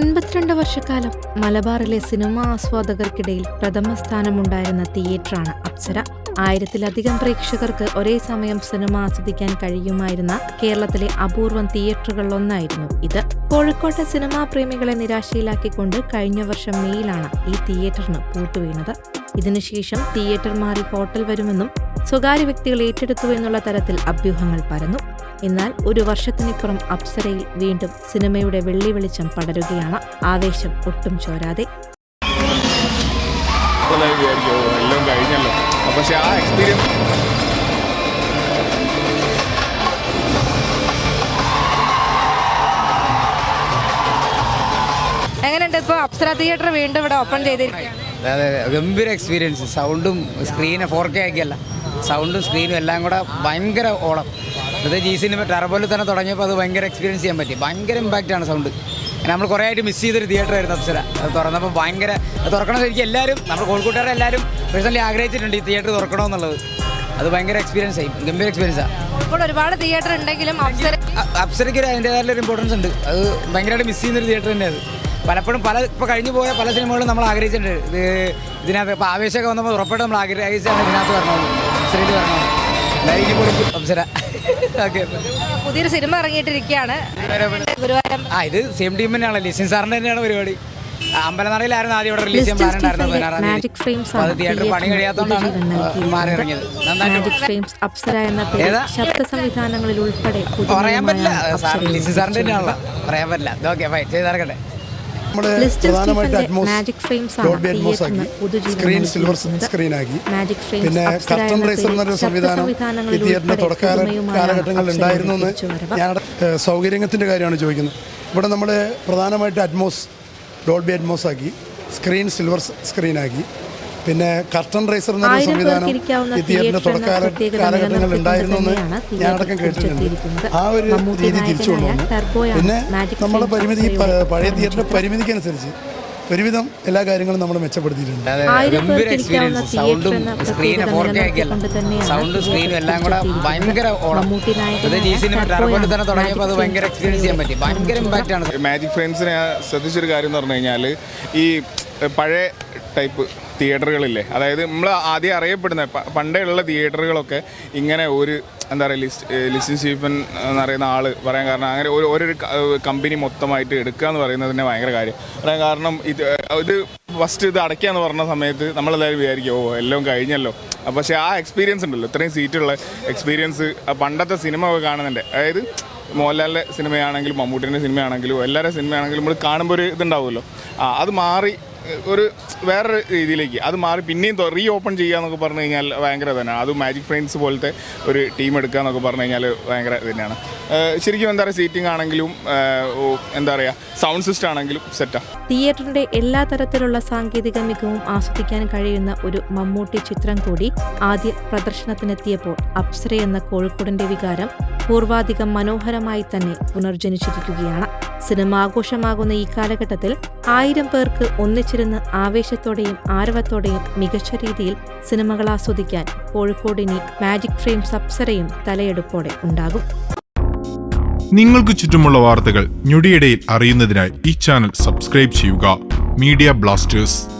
അൻപത്തിരണ്ട് വർഷക്കാലം മലബാറിലെ സിനിമാ ആസ്വാദകർക്കിടയിൽ പ്രഥമ സ്ഥാനമുണ്ടായിരുന്ന തിയേറ്ററാണ് അപ്സര. ആയിരത്തിലധികം പ്രേക്ഷകർക്ക് ഒരേ സമയം സിനിമ ആസ്വദിക്കാൻ കഴിയുമായിരുന്ന കേരളത്തിലെ അപൂർവം തിയേറ്ററുകളിലൊന്നായിരുന്നു ഇത്. കോഴിക്കോട്ടെ സിനിമാ പ്രേമികളെ നിരാശയിലാക്കിക്കൊണ്ട് കഴിഞ്ഞ വർഷം മെയ്യിലാണ് ഈ തിയേറ്ററിന് പൂട്ടുവീണത്. ഇതിനുശേഷം തിയേറ്റർ മാറി ഹോട്ടൽ വരുമെന്നും സ്വകാര്യ വ്യക്തികൾ ഏറ്റെടുത്തു എന്നുള്ള തരത്തിൽ അഭ്യൂഹങ്ങൾ പരന്നു. എന്നാൽ ഒരു വർഷത്തിനിപ്പുറം അപ്സരയിൽ വീണ്ടും സിനിമയുടെ വെള്ളി വെളിച്ചം പടരുകയാണ്. ആവേശം ഒട്ടും ചോരാതെ. പോലെ വിചാരിക്കും എല്ലാം കഴിഞ്ഞല്ലോ. അപ്പൊ ആ എക്സ്പീരിയൻസ് എങ്ങനെയുണ്ട് ഇപ്പോൾ അപ്സര തിയേറ്റർ വീണ്ടും ഇവിടെ ഓപ്പൺ ചെയ്തിരിക്കുകയാണ്? അതെ ഗംഭീര എക്സ്പീരിയൻസ് സൗണ്ടും സ്ക്രീനും ഫോർ കെ ആക്കിയല്ല. സൗണ്ടും സ്ക്രീനും എല്ലാം കൂടെ ഭയങ്കര ഓളം. അത് ജി സിനിമ ടെറബോയിൽ തന്നെ തുടങ്ങിയപ്പോൾ അത് ഭയങ്കര എക്സ്പീരിയൻസ് ചെയ്യാൻ പറ്റി ഭയങ്കര ഇമ്പാക്റ്റ് ആണ് സൗണ്ട് നമ്മൾ കുറേ ആയിട്ട് മിസ് ചെയ്തൊരു തിയേറ്റർ ആയിരുന്നു അപ്സര അത് തുറന്നപ്പോൾ ഭയങ്കര അത് തുറക്കണം എനിക്ക് എല്ലാവരും നമ്മൾ കോഴിക്കോട്ടുകാരെ എല്ലാവരും പേഴ്സണലി ആഗ്രഹിച്ചിട്ടുണ്ട് ഈ തിയേറ്റർ തുറക്കണമെന്നുള്ളത് അത് ഭയങ്കര എക്സ്പീരിയൻസ് ആയി ഗംഭീര എക്സ്പീരിയൻസാണ് ഇപ്പോൾ ഒരുപാട് തിയേറ്റർ ഉണ്ടെങ്കിലും അപ്സര അപ്സരയ്ക്ക് ഒരു ഇമ്പോർട്ടൻസ് ഉണ്ട് അത് ഭയങ്കരമായിട്ട് മിസ് ചെയ്യുന്നൊരു തിയേറ്റർ തന്നെ അത് പലപ്പോഴും പല ഇപ്പോൾ കഴിഞ്ഞു പോയ പല സിനിമകളും നമ്മൾ ആഗ്രഹിച്ചിട്ടുണ്ട് ഇത് ഇതിനകത്ത് ഇപ്പോൾ ആവേശമൊക്കെ വന്നപ്പോൾ ഉറപ്പായിട്ട് നമ്മൾ ആഗ്രഹിച്ചാണ് ഇതിനകത്ത് വരണമെന്ന് അപ്സരയിൽ വരണമെന്ന് എന്തായാലും കൊടുക്കും അപ്സര പുതിയൊരു സിനിമ ഇറങ്ങിയിട്ടിരിക്കുകയാണ്. ആ ഇത് സെയിം ടീം തന്നെയാണ് ലിസിൻ സാറിന്റെ തന്നെയാണ് പരിപാടി. അമ്പലനടയിലായിരുന്നു ആദ്യം ഇവിടെ റിലീസ് ചെയ്യാൻ പ്ലാൻ ഉണ്ടായിരുന്നത് അത് തിയേറ്റർ പണി കഴിയാത്തതുകൊണ്ടാണ് മാറി ഇറങ്ങിയത് നന്നായിട്ട് പറയാൻ പറ്റില്ല. സാർ ലിസിൻ സാറിന്റെ തന്നെയാണല്ലോ. പറയാൻ പറ്റില്ല. ഓക്കെ ഫൈൻ ചെയ്തിറക്കട്ടെ സ്ക്രീൻ സിൽവർ ആക്കി. പിന്നെ കർട്ടൺ റൈസർ എന്നൊരു സംവിധാനം ഈ ശബ്ദസംവിധാനങ്ങളിൽ തിയേറ്ററിന്റെ ഉൾപ്പെടെ കാലഘട്ടങ്ങളിൽ ഉണ്ടായിരുന്നു എന്ന് ഞാൻ സൗകര്യത്തിന്റെ കാര്യമാണ് ചോദിക്കുന്നത്. ഇവിടെ നമ്മൾ പ്രധാനമായിട്ട് അറ്റ്മോസ് ഡോൾബി അറ്റ്മോസ് ആക്കി. സ്ക്രീൻ സിൽവർ സ്ക്രീൻ ആക്കി. പിന്നെ കർട്ടൺ റൈസർ എന്നൊരു സംവിധാനം ഈ തിയേറ്ററിന്റെ തുടക്കാല കാലഘട്ടങ്ങളിൽ ഉണ്ടായിരുന്നു എന്ന് ഞാനടക്കം കേട്ടിട്ടുണ്ട്. ആ ഒരു രീതി തിരിച്ചു കൊണ്ടുവന്നു. പിന്നെ നമ്മുടെ പരിമിതി പഴയ തിയേറ്ററിന്റെ. പരിമിതിക്കനുസരിച്ച് ഒരുവിധം എല്ലാ കാര്യങ്ങളും നമ്മൾ മെച്ചപ്പെടുത്തിയിട്ടുണ്ട്. ഗംഭീര എക്സ്പീരിയൻസ് സൗണ്ടും ഫോർ കെ സൗണ്ടും സ്ക്രീനും എല്ലാം കൂടെ ഭയങ്കര സിനിമ തന്നെ തുടങ്ങിയപ്പോൾ അത് മാജിക് ഭയങ്കര എക്സ്പീരിയൻസ് ചെയ്യാൻ പറ്റി. ഭയങ്കര ഇമ്പാക്റ്റ് ആണ്. മാജിക് ഫ്രെയിംസിനെ ഞാൻ ശ്രദ്ധിച്ചൊരു കാര്യം എന്ന് പറഞ്ഞു കഴിഞ്ഞാൽ ഈ പഴയ ടൈപ്പ് തിയേറ്ററുകളില്ലേ? അതായത് നമ്മൾ ആദ്യം അറിയപ്പെടുന്ന പണ്ടുള്ള തിയേറ്ററുകളൊക്കെ ഇങ്ങനെ ഒരു എന്താ പറയുക ലിസ്റ്റ് ലിസ്റ്റ് സ്റ്റീഫൻ എന്ന് പറയുന്ന ആൾ പറയാൻ കാരണം അങ്ങനെ ഒരു ഒരു കമ്പനി മൊത്തമായിട്ട് എടുക്കുക എന്ന് പറയുന്നത് തന്നെ ഭയങ്കര കാര്യം. പറയാൻ കാരണം ഇത് ഇത് ഫസ്റ്റ് ഇത് അടയ്ക്കുക എന്ന് പറഞ്ഞ സമയത്ത് നമ്മളെല്ലാവരും വിചാരിക്കും ഓ എല്ലാം കഴിഞ്ഞല്ലോ. പക്ഷേ ആ എക്സ്പീരിയൻസ് ഉണ്ടല്ലോ ഇത്രയും സീറ്റുള്ള എക്സ്പീരിയൻസ് പണ്ടത്തെ സിനിമ ഒക്കെ കാണുന്നുണ്ട്. അതായത് മോഹൻലാലിന്റെ സിനിമയാണെങ്കിലും മമ്മൂട്ടിന്റെ സിനിമയാണെങ്കിലും എല്ലാവരുടെ സിനിമയാണെങ്കിലും നമ്മൾ കാണുമ്പോൾ ഒരു ഇതുണ്ടാവുമല്ലോ. ആ അത് മാറി ഒരു വേറൊരു രീതിയിലേക്ക് അത് മാറി പിന്നെയും റീ ഓപ്പൺ ചെയ്യുക എന്നൊക്കെ പറഞ്ഞു കഴിഞ്ഞാൽ ഭയങ്കര തന്നെ അത് മാജിക് ഫ്രെയിംസ് പോലത്തെ ഒരു ടീം എടുക്കുക എന്നൊക്കെ പറഞ്ഞു കഴിഞ്ഞാൽ ഭയങ്കര തന്നെയാണ് ശരിക്കും എന്താ പറയുക സീറ്റിംഗ് ആണെങ്കിലും എന്താ പറയുക സൗണ്ട് സിസ്റ്റം ആണെങ്കിലും സെറ്റാണ് തിയേറ്ററിന്റെ എല്ലാ തരത്തിലുള്ള സാങ്കേതിക മികവും ആസ്വദിക്കാൻ കഴിയുന്ന ഒരു മമ്മൂട്ടി ചിത്രം കൂടി ആദ്യ പ്രദർശനത്തിനെത്തിയപ്പോൾ അപ്സര എന്ന കോഴിക്കോടിന്റെ വികാരം പൂർവാധികം മനോഹരമായി തന്നെ പുനർജനിച്ചിരിക്കുകയാണ്. സിനിമ ആഘോഷമാകുന്ന ഈ കാലഘട്ടത്തിൽ ആയിരം പേർക്ക് ഒന്നിച്ചിരുന്ന് ആവേശത്തോടെയും ആരവത്തോടെയും മികച്ച രീതിയിൽ സിനിമകൾ ആസ്വദിക്കാൻ കോഴിക്കോടിനി മാജിക് ഫ്രെയിം സപ്സരയും തലയെടുപ്പോടെ ഉണ്ടാകും. നിങ്ങൾക്ക് ചുറ്റുമുള്ള വാർത്തകൾ ഞൊടിയിടയിൽ അറിയുന്നതിനായി ഈ ചാനൽ സബ്സ്ക്രൈബ് ചെയ്യുക. Media blasters.